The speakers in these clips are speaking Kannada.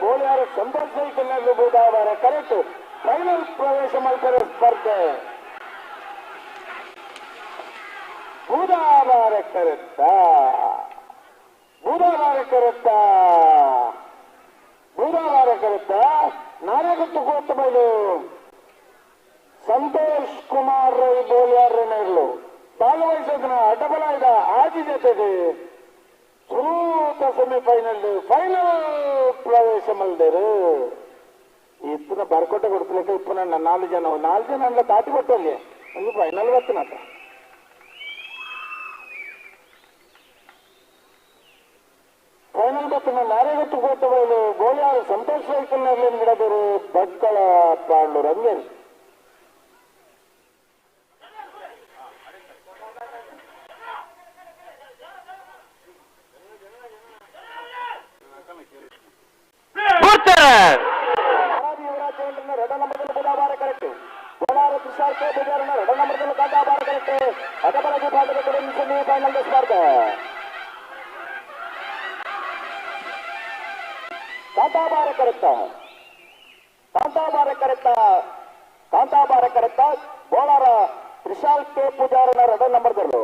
ಬೋಳಿಯಾರ ಬೂದಾವಾರ ಕರೆಕ್ಟ್ ಫೈನಲ್ ಪ್ರವೇಶ ಮಾಡ್ತಾರೆ ಸ್ಪರ್ಧೆ. ಬೂದಾವಾರ ಕರೆತ್ತ ಬೂದಾವಾರ ಕರೆತ್ತ ಬೂದಾವಾರ ಕರೆತ್ತ ಕೋಟ ಬೈಲು ಸಂತೋಷ್ ಕುಮಾರ್ ರೈ ಬೋಳಿಯಾರನೇರ್ಲು ಭಾಗವಹಿಸಿದ ಅಡ್ಡಬಲ ಇದ ಆಜಿ ಜೊತೆಗೆ ಸೂತ ಸೆಮಿಫೈನಲ್ ಫೈನಲ್ ಪ್ರವೇಶ ಮಲ್ದೇರು ಇಪ್ಪನ ಬರ್ಕೊಟ್ಟೆ ಕೊಡ್ತಿಲ್ಲಕ ಇಪ್ಪ ನನ್ನ ನಾಲ್ಕು ಜನ ನಾಲ್ಕು ಜನ ಅಲ್ಲ ದಾಟಿ ಕೊಟ್ಟಲ್ಲಿ ಒಂದು ಫೈನಲ್ ಬರ್ತೀನತ್ತ ಫೈನಲ್ ಬರ್ತೀನಿ ನಾರೇ ಗೊತ್ತು ಕೊಟ್ಟ ಬಯಲು ಗೋಳಿಯಾರು ಸಂತೋಷ್ ಸೈಕಲ್ನಲ್ಲಿ ನಿಡದರು ಭಟ್ಕಳ ಪಾಂಡು ರಂಗೇರಿ ಕೂಡ್ತಾರೆ ಮರಾಠಿ ಯುವರಾಜ್ ಚಂದ್ರನ ರೆಡ ನಂಬರ್ದಲ್ಲಿ ಬುಧವಾರ ಕರೆಕ್ಟ್ ಕೋಲಾರ ತುಷಾರ್ ಕೆ ಪೂಜಾರನ ರೆಡ ನಂಬರ್ದಲ್ಲಿ ಕಾಂತಾಬಾರ ಕರೆಕ್ಟ್ ಅಟಬಲ ವಿಭಾಗದ ಕಡೆ ಸೆಮಿ ಫೈನಲ್ ಸ್ಪರ್ಧೆ Kantabare correct Kantabare correct Kantabare correct Bolar Trishal K ಪೂಜಾರನ ರಡ ನಂಬರ್ದಲ್ಲೂ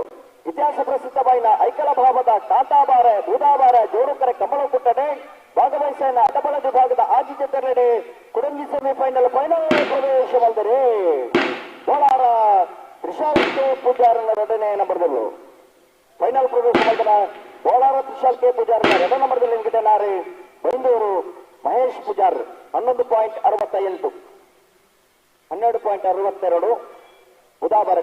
ಇತಿಹಾಸ ಪ್ರಸಿದ್ಧವಾಯಿನ ಐಕಲ ಭಾವದ ಕಾಂತಾಬಾರ ಬೂದಾಬಾರ ಜೋರುಕರೆ ಕಮಲ ಕುಟ್ಟನೆ ಭಾಗವಹಿಸಿನ ಅಟಬಳ ವಿಭಾಗದ ಆಜಿ ತೆರಳಡೆ ಕುಡಂಗಿ ಸೆಮಿಫೈನಲ್ ಫೈನಲ್ ಪ್ರವೇಶವಾದರೆ ಬೋಳಾರ ತ್ರಿಶಾಲ್ ಕೆ ಪೂಜಾರನ ಎರಡನೇ ನಂಬರ್ದಲ್ಲೂ ಫೈನಲ್ ಪ್ರವೇಶವಾದ ಬೋಳಾರ ತ್ರಿಶಾಲ್ ಕೆ ಪೂಜಾರನ ರಡ ನಂಬರ್ದಲ್ಲಿ ನಿಂತಿದ್ದಾರೆ ಬೈಂದೂರು ಮಹೇಶ್ ಪೂಜಾರ್ ಹನ್ನೊಂದು ಪಾಯಿಂಟ್ ಅರವತ್ತ ಎಂಟು ಹನ್ನೆರಡು ಪಾಯಿಂಟ್ ಅರವತ್ತೆರಡು. ಉದಾಬಾರ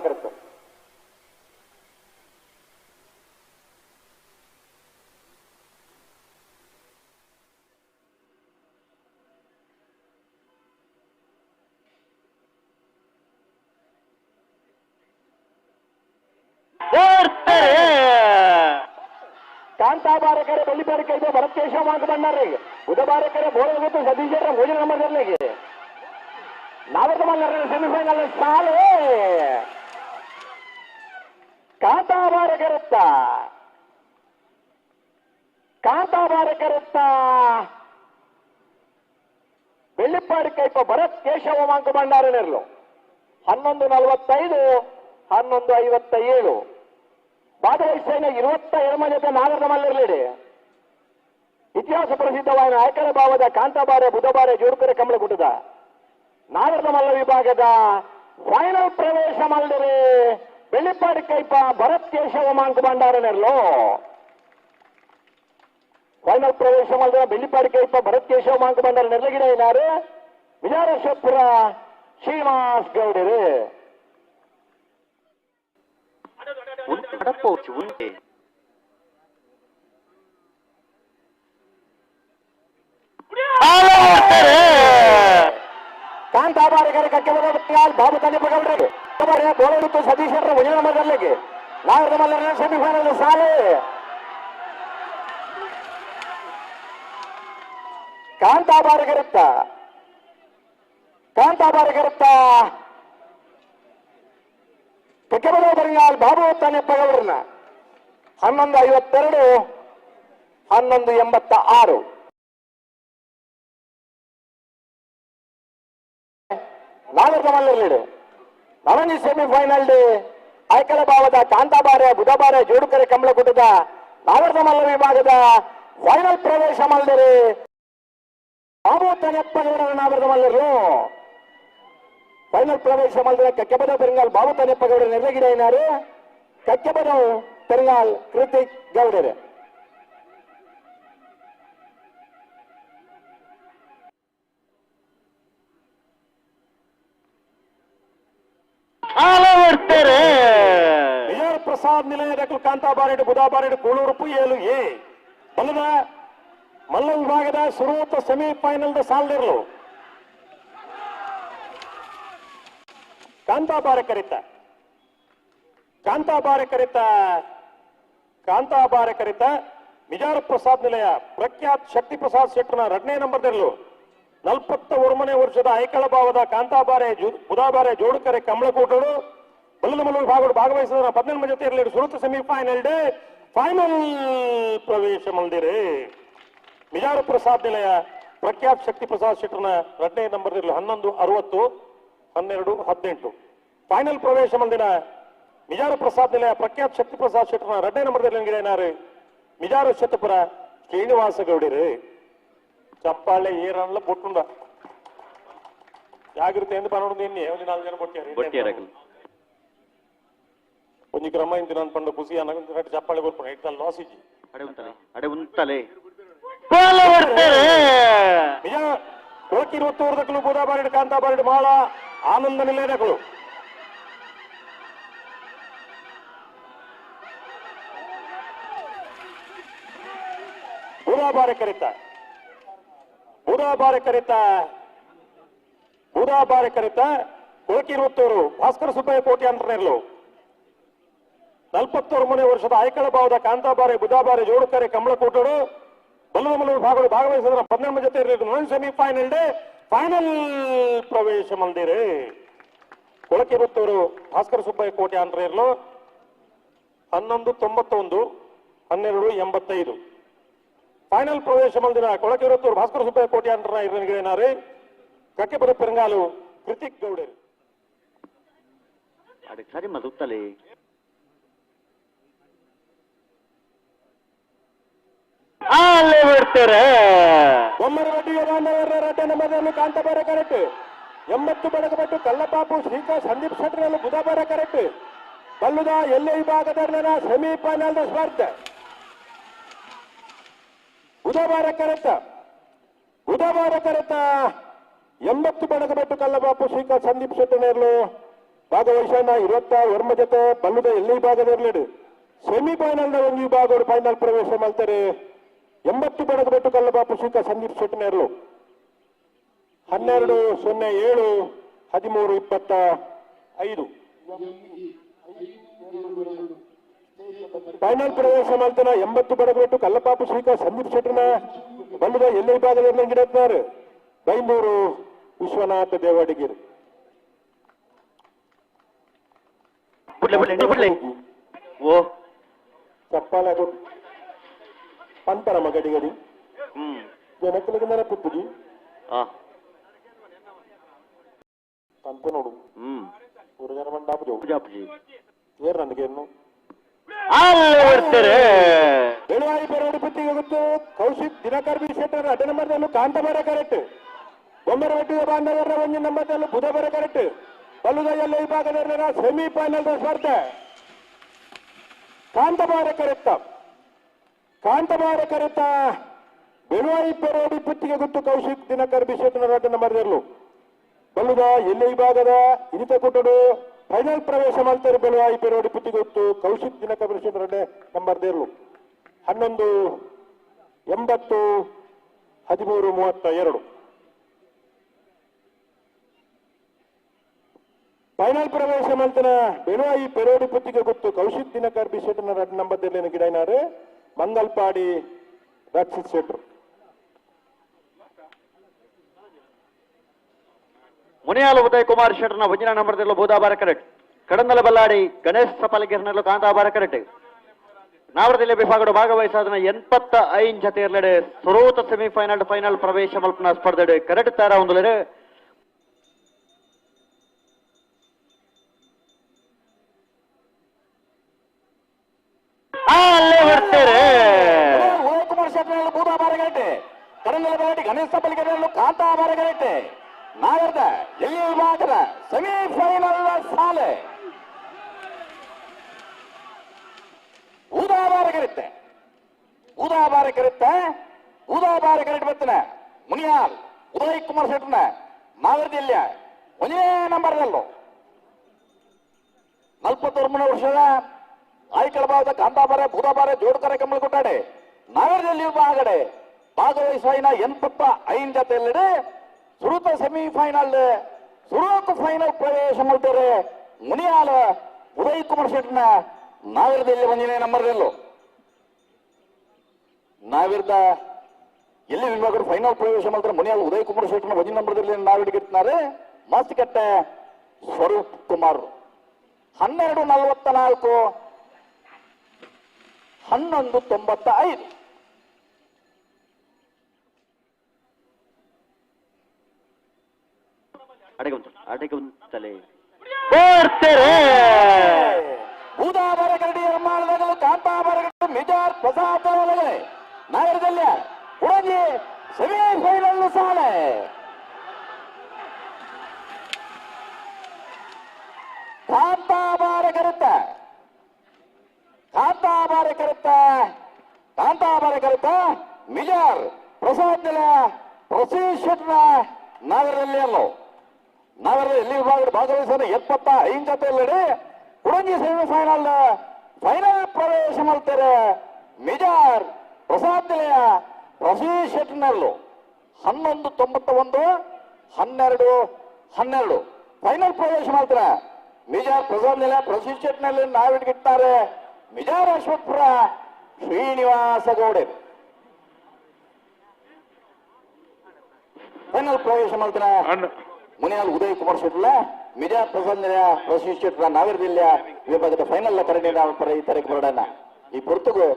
ಕರೆತು ಬಳ್ಳಿ ಬಲಿಪಾರಿಕೆ ಇದೆ ಭರತೇಶ ಮಾಂಕ ಬಣ್ಣಾರ್ರಿ. ಉದ ಬಾರಕರೆ ಬೋಳೆ ಗೊತ್ತು ಸತೀಶರ ಭೋಜನ ಮಾಡಿರ್ಲಿಗೆ ನಾಲ್ಕು ಮಲ್ಲರ ಸೆಮಿಫೈನಲ್ ಸಾಲು ಕಾಂತಾಬಾರಕರುತ್ತ. ಕಾಂತಾಬಾರಕರುತ್ತ. ಬೆಳ್ಳಿಪ್ಪಾಡಿ ಕೈಪ ಭರತ್ ಕೇಶವ ಮಾಂಕ ಭಂಡಾರನಿರ್ಲು. ಹನ್ನೊಂದು ನಲವತ್ತೈದು, ಹನ್ನೊಂದು ಐವತ್ತ ಏಳು ಭಾಗವಹಿಸಿದ ಇರುವತ್ತ ಎರಡು ಜೊತೆ ನಾಗರದ ಮಲ್ಲಿರಲಿಡಿ. ಇತಿಹಾಸ ಪ್ರಸಿದ್ಧವಾದ ನಾಯಕರ ಭಾವದ ಕಾಂತಾಬಾರೆ, ಬುಧಬಾರೆ ಜೋರುಕರೆ ಕಮಲ ಗುಡ್ಡದ ನಾಗರದ ಮಲ್ಲ ವಿಭಾಗದ ಫೈನಲ್ ಪ್ರವೇಶ ಮಲ್ಲಿರಿ ಬೆಳ್ಳಿಪ್ಪಾಡಿ ಕೈಪ, ಭರತ್ ಕೇಶವ ಮಾಂಕ ಭಂಡಾರನೆರ್ಲು. ಫೈನಲ್ ಪ್ರವೇಶ ಮಾಡಿದ ಬೆಳ್ಳಿಪಾಡಿ ಕೈಪ, ಭರತ್ ಕೇಶವ ಮಾಂಕ ಭಂಡಾರ ನೆರಳಗಿಡ ಏನಾರು ವಿಜಾರೇಶ್ವರ ಶ್ರೀನಿವಾಸ್ ಗೌಡರು. ಉಂಟು ಅಡಪೋಚು ಉಂಟೆ ಕೂಡ್ತಾರೆ ಕಾಂತಾಬಾರಿಗರ ಕಕ್ಕೆ ಬಾಬು ತಂದೆ ಪಗಲ್ರಿ ಬೋಳಿತ್ತು ಸತೀಶ್ವರ ಭುಜನ ಮಲ್ಲಲ್ಲಿಗೆ ನಾಗರದ ಮಲ್ಲರ ಸೆಮಿಫೈನಲ್ ಸಾಲೆ ಕಾಂತಾಬಾರಿಗರುತ್ತ ಕಾಂತಾಬಾರಿಗರುತ್ತ ಕೆಬ್ಬಲ ಬರಿಯಾಲ್ ಬಾಬು ಹನ್ನೊಂದು ಐವತ್ತೆರಡು, ಹನ್ನೊಂದು ಎಂಬತ್ತ ಆರು ನಾಗರದ ಮಲ್ಲರ್ಲಿಡು ನವನಿ ಸೆಮಿಫೈನಲ್ ಆಯ್ಕಲ ಭಾವದ ಕಾಂತಾಬಾರೆ, ಬುಧಬಾರೆ, ಜೋಡುಕರೆ ಕಮಲಗುಡ್ಡದ ನಾಗರದ ಮಲ್ಲ ವಿಭಾಗದ ಫೈನಲ್ ಪ್ರವೇಶ ಮಲ್ಲರಿ ಬಾಬು ನಾಗರದ ಮಲ್ಲರು ಫೈನಲ್ ಪ್ರವೇಶ ಮಾಡಿದ ಕಕ್ಕೆಬದ ಪೆರಿಂಗಾಲ್ ಬಾಬು ತನೆಪ್ಪಗೌಡ ನೆರಗಿಡ ಏನಾರು? ಕಕ್ಕೆಬದ ಪೆರಿಂಗಾಲ್ ಕೃತಿಕ್ ಗೌಡರು. ಪ್ರಸಾದ್ ಹೊಡ್ತಾರೆ. ವಿಜಯ ಪ್ರಸಾದ್ ನಿಲಯದ ಕಾಂತಾಬಾರೆಡು ಬುಧಾಬಾರೆಡು ಕೋಳೂರು ಏಳು ಎ. ಬಲ್ಲದ ಮಲ್ಲ ವಿಭಾಗದ ಸುರುವತ್ತ ಸೆಮಿಫೈನಲ್ ಸಾಲ್ದಿರ್ಲು. ಕಾಂತಾಬಾರೆ ಕರಿತ ಕಾಂತಾಬಾರ ಕರಿತ ಕಾಂತಾಬಾರ ಕರಿತ ಮಿಜಾರ ಪ್ರಸಾದ್ ನಿಲಯ, ಪ್ರಖ್ಯಾತ್ ಶಕ್ತಿ ಪ್ರಸಾದ್ ಶೆಟ್ಟರ್ನ ಎರಡನೇ ನಂಬರ್ದಿರಲು. ನಲ್ಪತ್ತ ಒರ್ಮನೆ ವರ್ಷದ ಐಕಳ ಭಾವದ ಕಾಂತಾಬಾರೆ ಬುಧಾಬಾರೆ ಜೋಡುಕರೆ ಕಮಲಕೂಟರು. ಬಲ್ಲಮಲ್ಲು ವಿಭಾಗಗಳು ಭಾಗವಹಿಸಿದ ಪದ್ನೆಂಟು ಜೊತೆ ಇರಲಿ ಸುರತ ಸೆಮಿಫೈನಲ್ ಡೇ, ಫೈನಲ್ ಪ್ರವೇಶ ಮಂದಿರೆ. ಮಿಜಾರ ಪ್ರಸಾದ್ ನಿಲಯ, ಪ್ರಖ್ಯಾತ್ ಶಕ್ತಿ ಪ್ರಸಾದ್ ಶೆಟ್ಟರ್ನ ನಂಬರ್ ಇರಲಿ ಹನ್ನೊಂದು ಅರವತ್ತು. ಹನ್ನೆರಡು ಹದಿನೆಂಟು ಫೈನಲ್ ಪ್ರವೇಶ ಮಂದಿರ ಮಿಜಾರು ಪ್ರಸಾದ್ ನಿಲಯ ಪ್ರಖ್ಯಾತ್ ಶಕ್ತಿ ಪ್ರಸಾದ್ ಶೆಟ್ಟರ್ನ ಎರಡನೇ ನಂಬರ್ ಇರಲಿ ಏನಾರು ಮಿಜಾರು ಶತಪುರ ಶ್ರೀನಿವಾಸ ಗೌಡಿರು ಚಪ್ಪಾಳೆ ಏರಲ್ಲ ಬೊಟ್ಟುಂಡ ಜಾಗೃತಿ ಎಂದು ಪನ್ನೊಂದು ನಿನ್ನೆ ಒಂದು ನಾಲ್ಕು ಜನ ಬೊಟ್ಟಿಯರಗಲು ಬೊಟ್ಟಿಯಾರ ಒಂಜಿ ಕ್ರಮ ಇಂದು ನಾನು ಪಂಡ ಖುಷಿ ಅನ್ನೋ ಚಪ್ಪಾಳೆ ಬರ್ಪುಣ ಇಟ್ಟ ಲಾಸ್ ಇಜ್ಜಿ ಅಡೆ ಉಂತಲೆ ಅಡೆ ಉಂತಲೆ ಗೋಲ ಹೊಡ್ತಾರೆ ನಿಜ ಕೊಳಕಿ ಇರುವತ್ತೂರ್ದಕ್ಕಲು ಬೂದಾಬಾರಿಡ್ ಕಾಂತಾಬಾರಿಡ್ ಮಾಳ ಆನಂದ ನಿಲಯದಕ್ಕಳು ಬೂದಾಬಾರೆ ಕರಿತ ಬೂದಾಬಾರೆ ಕರಿತ ಬೂದಾಬಾರೆ ಕರಿತ ಇರುವತ್ತೂರು. ಭಾಸ್ಕರ ಸುಬ್ಬಯ್ಯ ಕೋಟಿ ಅಂತರ್ನೆರ್ಲು ನಲವತ್ತೊರು ಮನೆ ವರ್ಷದ ಆಯ್ಕಳ ಭಾವದ ಕಾಂತಾಬಾರೆ, ಬುಧಾಬಾರೆ, ಜೋಡುಕರೆ, ಕಮಲಕೋಟರು. ಬಲ್ಲದ ಮಲ್ಲೂರು ಭಾಗಗಳು ಭಾಗವಹಿಸಿದ ಪದ್ನೆಂಟು ಜೊತೆ ಇರಲಿದ್ದು. ನಾನ್ ಸೆಮಿಫೈನಲ್ ಡೇ. ಫೈನಲ್ ಪ್ರವೇಶ ಮಂದಿರೆ. ಬತ್ತವರು ಭಾಸ್ಕರ ಸುಬ್ಬಯ್ಯ ಕೋಟೆ ಅಂದ್ರೇರ್ಲು ಹನ್ನೊಂದು ತೊಂಬತ್ತೊಂದು, ಹನ್ನೆರಡು ಎಂಬತ್ತೈದು. ಫೈನಲ್ ಪ್ರವೇಶ ಮಂದಿರ ಕೊಳಕಿರುತ್ತೂರು ಭಾಸ್ಕರ ಸುಬ್ಬಯ್ಯ ಕೋಟೆ ಅಂದ್ರ ಕಕ್ಕೆ ಕಕ್ಕೆಪುರ ಪೆರಂಗಾಲು ಕೃತಿಕ್ ಗೌಡರು. ಅದಕ್ಕೆ ಸರಿ ಮದುತ್ತಲೆ ಅಲ್ಲೇ ಬಿಡ್ತಾರೆ ಬೊಮ್ಮರ ಬಡ್ಡಿಯ ಬಾಂಧವರ ರಡ್ಡೆ ನಂಬರ್ನಲ್ಲಿ ಕಾಂತಬಾರ ಕರೆಕ್ಟ್ ಎಂಬತ್ತು ಬೆಳಗಬಟ್ಟು ಕಲ್ಲಪಾಪು ಶ್ರೀಕಾಂತ್ ಸಂದೀಪ್ ಶೆಟ್ಟರಲ್ಲಿ ಬುಧವಾರ ಕರೆಕ್ಟ್ ಬಲ್ಲುದ ಎಲ್ಲ ವಿಭಾಗದ ಸೆಮಿಫೈನಲ್ ಸ್ಪರ್ಧೆ? ಬುಧವಾರ ಕರೆತ ಬುಧವಾರ ಕರೆತ ಎಂಬತ್ತು ಬೆಳಗಬಟ್ಟು ಕಲ್ಲಪಾಪು ಶ್ರೀಕಾಂತ್ ಸಂದೀಪ್ ಶೆಟ್ಟನೇರ್ಲು ಭಾಗವಹಿಸೋಣ. ಇವತ್ತ ವರ್ಮ ಜೊತೆ ಬಲ್ಲುದ ಎಲ್ಲಿ ವಿಭಾಗದ ಸೆಮಿಫೈನಲ್ ಒಂದು ವಿಭಾಗ ಫೈನಲ್ ಪ್ರವೇಶ ಮಾಡ್ತಾರೆ. ಎಂಬತ್ತು ಬೆಳಗಬಟ್ಟು ಕಲ್ಲಬಾಪು ಶ್ರೀಕ ಸಂದೀಪ್ ಶೆಟ್ಟನೇರ್ಲು ಹನ್ನೆರಡು ಸೊನ್ನೆ ಏಳು ಹದಿಮೂರು ಇಪ್ಪತ್ತ ಐದು. ಫೈನಲ್ ಪ್ರವೇಶ ಮಾಡ್ತಾನ. ಎಂಬತ್ತು ಬೆಳಗಬಟ್ಟು ಕಲ್ಲಪಾಪು ಶ್ರೀಕ ಸಂದೀಪ್ ಶೆಟ್ಟನ ಬಂದಿದೆ ಎಲ್ಲ ವಿಭಾಗದಲ್ಲಿ ಗಿಡತ್ತಾರೆ ಬೈಂದೂರು ವಿಶ್ವನಾಥ ದೇವಾಡಿಗಿರಿ. ಬಿಡ್ಲೆ ಗಡಿ ಗಡಿ ಹ್ಮ್ ನೆನಪುತ್ತಿಗಿ ಆ. ಪಂಪ ನೋಡು. ಹ್ಮ್. ಅಲ್ಲೇ ಬೆಳವಾಯಿ ಪೆರೋಡಿ ಪುತ್ತಿಗೆ ಗೊತ್ತು ಕೌಶಿಕ್ ದಿನಕರ್ ಬಿ ಶೆಟ್ಟರ್ ಅಡ್ಡ ನಂಬರ್ದಲ್ಲೂ ಕಾಂತ ಬರ ಕರೆಕ್ಟ್ ಬೊಮ್ಮರವಟ್ಟಿ ಬಾಂಧವರ ಒಂದು ನಂಬರ್ದಲ್ಲೂ ಬುಧ ಬರ ಕರೆಕ್ಟ್ ಬಲ್ಲುದ ಎಲ್ಲ ವಿಭಾಗದ ಸೆಮಿಫೈನಲ್ ಸ್ಪರ್ಧೆ. ಕಾಂತಬಾರ ಕರೆತ್ತ ಕಾಂತಬಾರ ಕರೆತ ಬೆಳವಾಯಿ ಪೆರೋಡಿ ಪುತ್ತಿಗೆ ಗೊತ್ತು ಕೌಶಿಕ್ ದಿನಕರ್ ಬಿ ಶೆಟ್ಟರ್ ಅಡ್ಡ ನಂಬರ್ದಲ್ಲೂ ಬಲ್ಲುದ ಎಲ್ಲ ವಿಭಾಗದ ಇನಿತ ಕೊಟ್ಟಡು ಫೈನಲ್ ಪ್ರವೇಶ ಮಾಡ್ತಾರೆ ಬೆಳವಾಯಿ ಪೆರೋಡಿ ಪುತ್ತಿಗೊತ್ತು ಕೌಶಿಕ್ ದಿನಕರ್ ಎರಡನೇ ನಂಬರ್ ದೇರ್ಲು ಹನ್ನೊಂದು ಎಂಬತ್ತು ಹದಿಮೂರು ಮೂವತ್ತ ಎರಡು. ಫೈನಲ್ ಪ್ರವೇಶ ಮಾಡ್ತಾನ ಬೆಳವಾಯಿ ಪೆರೋಡಿ ಪುತ್ತಿಗೆ ಗೊತ್ತು ಕೌಶಿಕ್ ದಿನಕರ್ ಬಿ ಶೆಟ್ಟನ ಎರಡು ನಂಬರ್ ದೇರ್ಲಿನ ಗಿಡನಾರು ಮಂಗಲ್ಪಾಡಿ ರಕ್ಷಿತ್ ಶೆಟ್ರು ಮುನಿಯಾಲು ಉದಯ್ ಕುಮಾರ್ ಶೆಟ್ಟರ್ನ ಒಂಜಿನ ನಂಬರದಲ್ಲೂ ಬೋಧಾಭಾರ ಕರೆಕ್ಟ್ ಕಡಂದಲ ಬಲ್ಲಾಡಿ ಗಣೇಶ್ ಸಪಾಲಿಗೆರ್ನಲ್ಲೂ ಕಾಂತಾಭಾರ ಕರೆಕ್ಟ್ ನಾವರದಲ್ಲಿ ವಿಭಾಗಗಳು ಭಾಗವಹಿಸಾದನ ಎಂಬತ್ತ ಐನ್ ಜತೆ ಇರಲಡೆ ಸರೋತ ಸೆಮಿಫೈನಲ್ ಫೈನಲ್ ಪ್ರವೇಶ ಮಲ್ಪನ ಸ್ಪರ್ಧೆ ಕರೆಟ್ ತಾರ ಒಂದು ಅಲ್ಲೇ ಬಿಡ್ತಾರೆ ಉದಯಕುಮಾರ್ ಶೆಟ್ಟರಲ್ಲಿ ಬೂದ ಬಾರಗಟ್ಟೆ ಕಡಂಗಲ ಬರಟಿ ಗಣೇಶ ಬಲಿಗೆರೆಯಲ್ಲೂ ಕಾಂತ ಬಾರಗಟ್ಟೆ ನಾಗರದ ಎಲ್ಲಿ ವಿಭಾಗದ ಸೆಮಿಫೈನಲ್ ಸಾಲೆ ಊದಾಬಾರ ಕರಿತ್ತೆ ಊದಾಬಾರ ಕರಿತ್ತೆ ಊದಾಬಾರ ಕರೆಕ್ಟ್ ಬರ್ತಾನೆ ಮುನಿಯಾಲ್ ಉದಯ್ ಕುಮಾರ್ ಶೆಟ್ಟರ್ನ ನಾಗರದಿಲ್ಲ ಒಂದೇ ನಂಬರ್ದಲ್ಲೂ ನಲ್ವತ್ತೊಂದು ಮೂರು ವರ್ಷದ ಆಯ್ಕಳ ಭಾಗದ ಕಾಂತಾಬಾರೆ ಬೂದಾಬಾರೆ, ಜೋಡ್ಕರೆ ಕಮ್ಮಲ್ ಕೊಟ್ಟಾಡೆ ನಗರದಲ್ಲಿ ಬಾಗಡೆ ಭಾಗವಹಿಸಿನ ಎನ್ಪತ್ತ ಐನ್ ಜೊತೆಯಲ್ಲಿಡೆ ಸುರುತ ಸೆಮಿಫೈನಲ್ ಸುರುತ ಫೈನಲ್ ಪ್ರವೇಶ ಮಾಡ್ತಾರೆ ಮುನಿಯಾಲ ಉದಯ್ ಕುಮಾರ್ ಶೆಟ್ನ ನಾಗರದಲ್ಲಿ ಬಂದಿನ ನಮ್ಮರದಲ್ಲೂ ನಾವಿರ್ದ ಎಲ್ಲಿ ವಿಭಾಗರು ಫೈನಲ್ ಪ್ರವೇಶ ಮಾಡಿದ್ರೆ ಮುನಿಯಾಲ ಉದಯ್ ಕುಮಾರ್ ಶೆಟ್ನ ಒಂದಿನ ನಂಬರ್ದಲ್ಲಿ ನಾವಿಡಿಗಿರ್ತಾರೆ ಮಾಸ್ತಿಕಟ್ಟೆ ಸ್ವರೂಪ್ ಕುಮಾರ್. ಹನ್ನೆರಡು ನಲವತ್ತ ನಾಲ್ಕು ಹನ್ನೊಂದು ತೊಂಬತ್ತ ಐದು ಅಡಿಗೆ ಉಂಟು ಅಡಿಗೆ ಉಂಟಲೆ ಬರ್ತಾರೆ. ಬೂದಾಬರಗಡಿ ಎರ್ಮಾಳದಲ್ಲಿ ಕಾಂತಾಬರಗಡಿ ಮಿಜಾರ್ ಪ್ರಸಾದ್ ಒಳಗೆ ನಗರದಲ್ಲಿ ಉಡಗಿ ಸೆಮಿಫೈನಲ್ ಸಾಲೆ. ಕಾಂತಾಬಾರ ಕರುತ್ತ ಕಾಂತಾಬಾರ ಕರುತ್ತ. ಕಾಂತಾಬಾರ ಕರುತ್ತ. ಮಿಜಾರ್ ಪ್ರಸಾದ್ ಪ್ರೊಸೀಷನ್ ನಗರದಲ್ಲಿ ಅಲ್ಲೋ. ನಗರದ ಎಲ್ಲಿ ವಿಭಾಗದ ಭಾಗವಹಿಸಿದ? ಎಪ್ಪತ್ತ ಐದು ಜೊತೆಯಲ್ಲಿ ಕುಡಂಜಿ ಸೆಮಿಫೈನಲ್, ಫೈನಲ್ ಪ್ರವೇಶ ಮಾಡ್ತಾರೆ ಮಿಜಾರ್ ಪ್ರಸಾದ್ ನಿಲಯ ಪ್ರೊಸೀಷನ್ನಲ್ಲು ಹನ್ನೊಂದು ತೊಂಬತ್ತ ಒಂದು ಹನ್ನೆರಡು ಹನ್ನೆರಡು. ಫೈನಲ್ ಪ್ರವೇಶ ಮಾಡ್ತಾರೆ ಮಿಜಾರ್ ಪ್ರಸಾದ್ ನಿಲಯ ಪ್ರೊಸೀಷನ್ನಲ್ಲಿ ನಾವಿಡ್ಗಿಟ್ಟಾರೆ ಮಿಜಾರ್ ಅಶ್ವತ್ಪುರ ಶ್ರೀನಿವಾಸ ಗೌಡೆ. ಫೈನಲ್ ಪ್ರವೇಶ ಮಾಡ್ತಾನೆ. ಮುನಿಯಾಲ್ ಉದಯ್ ಕುಮಾರ್ ಶೆಟ್ಲ ಮಿಜಾ ಪ್ರಸನ್ನ ಪ್ರಶೀಶ್ ಶೆಟ್ಲ ನಾಗರ ಜಿಲ್ಲೆಯ ವಿಭಾಗದ ಫೈನಲ್ ಈ ತರಕ್ಕೆ ಬರೋಣ ಈ ಪುರ್ತುಗು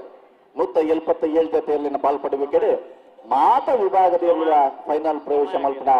ನೂತ ಎಲ್ಪತ್ತ ಏಳು ಜೊತೆಯಲ್ಲಿ ಪಾಲ್ಪಡಬೇಕಾದ್ರೆ ಮಾತ ವಿಭಾಗದ ಫೈನಲ್ ಪ್ರವೇಶ ಮಲ್ಪನ